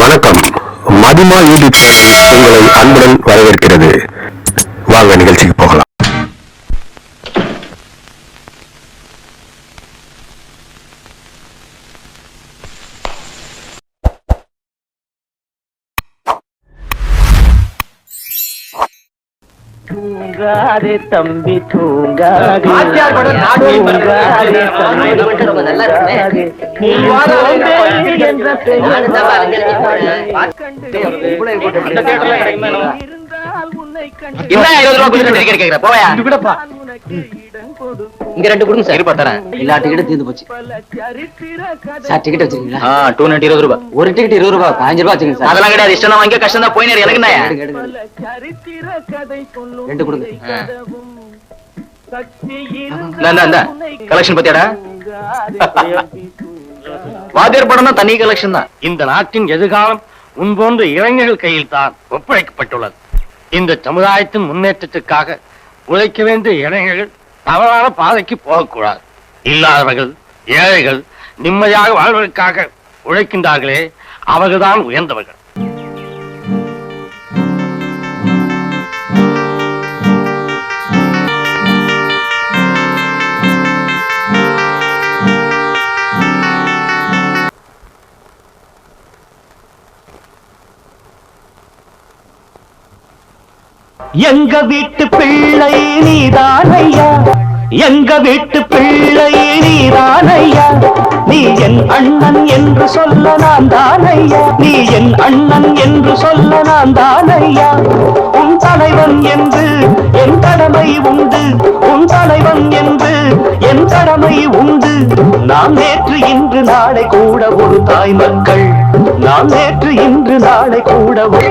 வணக்கம். மதிமா YouTube channel உங்களை அன்புடன் வரவேற்கிறது. வாங்க நிகழ்ச்சிக்கு தூங்காதே தம்பி தூங்காதே. கொடுத்து டிக்கெட் கேக்குற போயா? இங்க ரெண்டு கொடுங்க சார். இருப்பா தரேன். எல்லா டிக்கெட்டும் தீர்ந்து போச்சு. சார் டிக்கெட் வச்சிருக்கீங்களா? ஆ டூ நைன்டி இருபது ரூபாய். ஒரு டிக்கெட் இருபது ரூபாய் பதினஞ்சு ரூபாய் வச்சுக்கோங்க சார். அதெல்லாம் கிடையாது. இஷ்டம் வாங்க கஷ்டம் தான் போயினே எனக்கு என்ன. ரெண்டு கொடுங்க. collection பத்தியாடா? வாத்தியார் படம் தான் தனி கலெக்ஷன் தான். இந்த நாட்டின் எதிர்காலம் உன் போன்ற இளைஞர்கள் கையில் தான் ஒப்படைக்கப்பட்டுள்ளது. இந்த சமுதாயத்தின் முன்னேற்றத்திற்காக உழைக்க வேண்டிய இளைஞர்கள் தவறான பாதைக்கு போகக்கூடாது. இல்லாதவர்கள் ஏழைகள் நிம்மதியாக வாழ்வதற்காக உழைக்கின்றார்களே அவர்கள்தான் உயர்ந்தவர்கள். எங்க வீட்டு பிள்ளை நீதானையா எங்க வீட்டு பிள்ளை நீதானையா நீ என் அண்ணன் என்று சொல்ல நான் தானையா நீ என் அண்ணன் என்று சொல்ல நான் தானையா உன் தலைவன் என்று என் கடமை உண்டு. உன் தலைவன் என்று என் கடமை உண்டு. நாம் நேற்று இன்று நாளை கூட ஒரு தாய் மக்கள். நாம் நேற்று இன்று நாளை கூட ஒரு